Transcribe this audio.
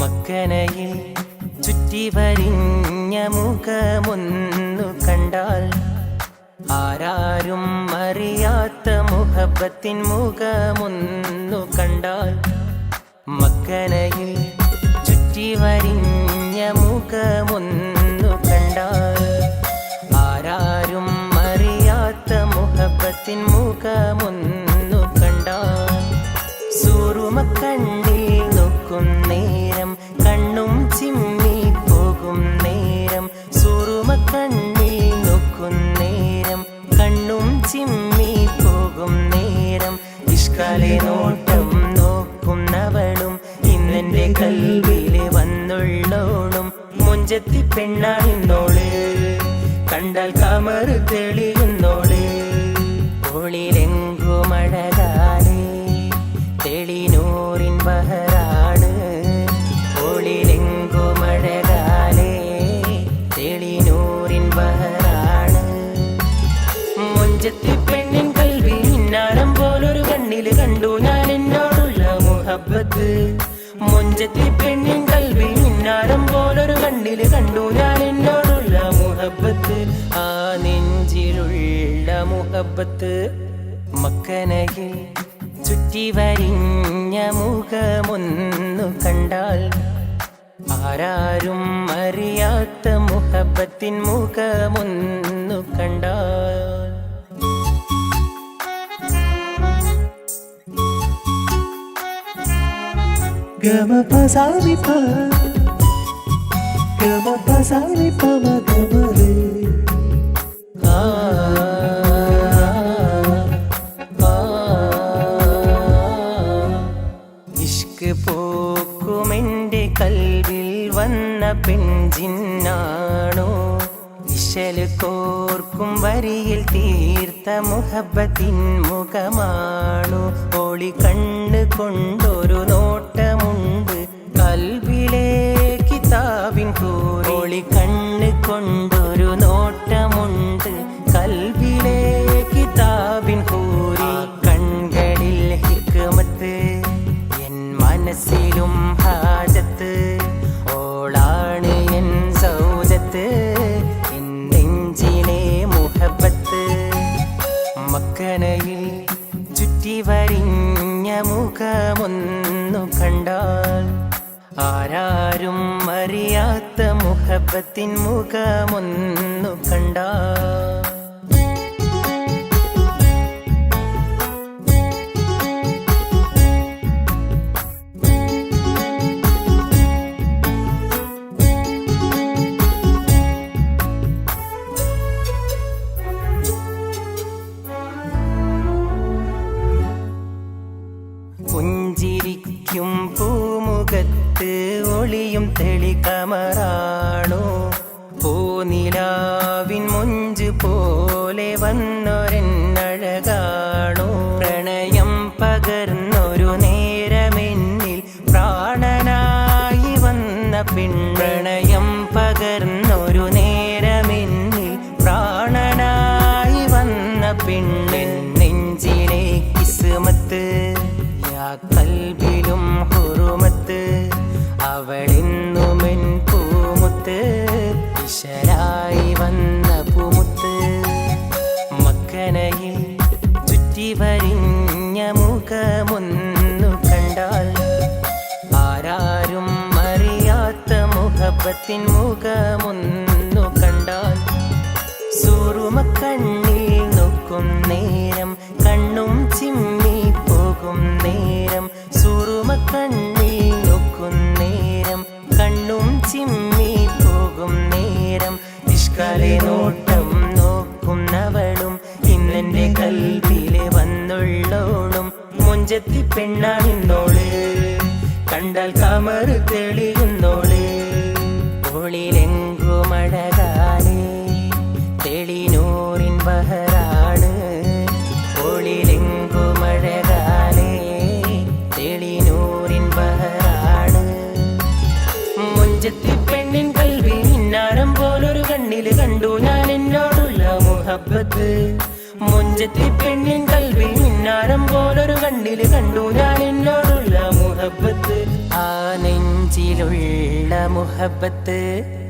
മക്കനയിൽ ചുറ്റി വരിഞ്ഞ മുഖമൊന്നു കണ്ടാൽ ആരാരും അറിയാത്ത മുഹബത്തിൻ മുഖമൊന്നു കണ്ടാൽ മക്കനയിൽ ചുറ്റി വരിഞ്ഞ മുഖമൊന്നു കണ്ടാൽ ആരാരും അറിയാത്ത മുഖപ്പത്തിൻ മുഖമൊന്നു കണ്ടാൽ സൂറുമക്കണ്ണിൽ നോക്കും നേരം കണ്ണും ചിമ്മി പോകും നേരം. സൂറുമക്കണ്ണിൽ നോക്കും നേരം കണ്ണും ചിമ്മി പോകും നേരം. ഇഷ്കാലെ നോട്ടം നോക്കുന്നവളും ഇന്നെന്റെ കൽവി വന്നുള്ളോളും മുഞ്ചത്തി പെണ്ണാണിന്നോൾ. കണ്ടാൽ കമറ് തെളിയുന്നോൾ. ഒളിലെങ്കുമഴകാലേ തെളിനൂറിൻ ബഹറാണ്. ഒളിലെങ്കുമഴകാലേ തെളിനൂറിൻ ബഹറാണ്. മുഞ്ചത്തി പെണ്ണിൻ കൽവി ഇന്നാരം പോലൊരു കണ്ണിൽ കണ്ടു ഞാൻ എന്നോടുള്ള മുഹബത്ത് മുഞ്ചത്തി പെണ്ണിൻ കൽവി ഇന്നാരം കണ്ടു ഞാൻ എന്നോടുള്ള മുഹബത്ത്. ആ നെഞ്ചിലുള്ള മുഹബത്ത് മക്കനയിൽ ചുറ്റി വരിഞ്ഞ മുഖമൊന്നു കണ്ടാൽ ആരാരും അറിയാത്ത മുഹബത്തിൻ മുഖമൊന്നു കണ്ടാൽ. ഗമ പസാനി പസാനി പമ ഗമരേ ആ, ആ, ഇഷ്ക് പോക്കുമെന്റെ കൽവിൽ വന്ന പെഞ്ചിന്നാണോ ഇശൽ കോർക്കും വരിയിൽ തീർത്ത മുഹബത്തിൻ മുഖമാണോ? ഓളി കണ്ണ് കൊണ്ടൊരു മുഹബത്തിൻ മുഖമൊന്നു കണ്ട. പൂമുഖത്ത് ഒളിയും തെളികമറാണോ വന്ന പൂമുത്ത് മക്കനയിൽ ചുറ്റി വരിഞ്ഞ മുഖമൊന്നു കണ്ടാൽ ആരാരും അറിയാത്ത മുഹബത്തിൻ മുഖമൊന്നു കണ്ടാൽ സൂറുമക്കണ്ണിൽ നോക്കും നെഞ്ചെത്തി പെണ്ണാണിന്നോളെ കണ്ടാൽ കമറ് തെളിയുന്നോളെ. തോളിലെങ്കു മഴകാൽ തെളിനൂറിൻ ബഹരാണ്. തോളിലെങ്കു മഴകാൽ തെളിനൂറിൻ ബഹരാണ്. മുഞ്ചത്തി പെണ്ണിൻ കൽവി മിന്നാരം പോലൊരു കണ്ണിൽ കണ്ടു ഞാൻ എന്നോടുള്ള മുഹബത്ത് മുഞ്ചത്തി പെണ്ണിൻ കൽവി എന്നോടുള്ള